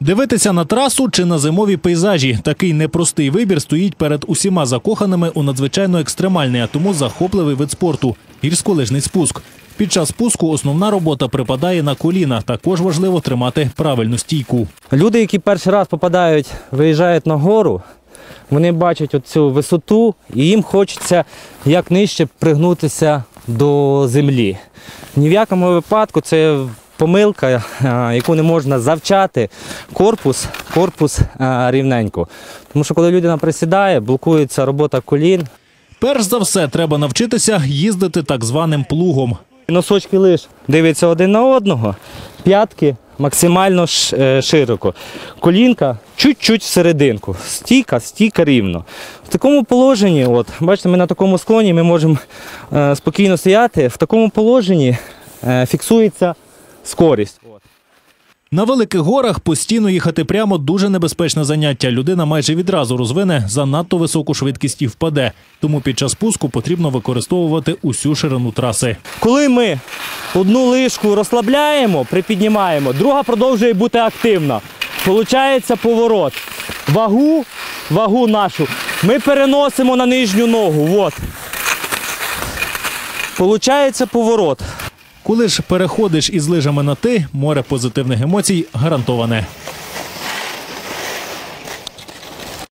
Дивитися на трасу чи на зимові пейзажі. Такий непростий вибір стоїть перед усіма закоханими у надзвичайно екстремальний, а тому захопливий вид спорту гірськолижний спуск. Під час спуску основна робота припадає на коліна. Також важливо тримати правильну стійку. Люди, які перший раз попадають, виїжджають на гору, вони бачать оцю висоту і їм хочеться як нижче пригнутися до землі. Ні в якому випадку це помилка, яку не можна завчати корпус, корпус рівненько. Тому що коли людина присідає, блокується робота колін, Перш за все, треба навчитися їздити так званим плугом. Носочки лиш дивляться один на одного, п'ятки максимально е, широко. Колінка чуть-чуть всерединку. Стійка, стійка рівно. В такому положенні, от, бачите, ми на такому склоні ми можемо е, спокійно стояти. В такому положенні е, фіксується скорість. На великих горах постійно їхати прямо дуже небезпечне заняття. Людина майже відразу розвине занадто високу швидкість і впаде. Тому під час пуску потрібно використовувати усю ширину траси. Коли ми одну лишку розслабляємо, припіднімаємо, друга продовжує бути активна. Получається поворот. Вагу, вагу нашу ми переносимо на нижню ногу. От. Получається поворот. Коли ж переходиш із лижами на ти, море позитивних емоцій гарантоване.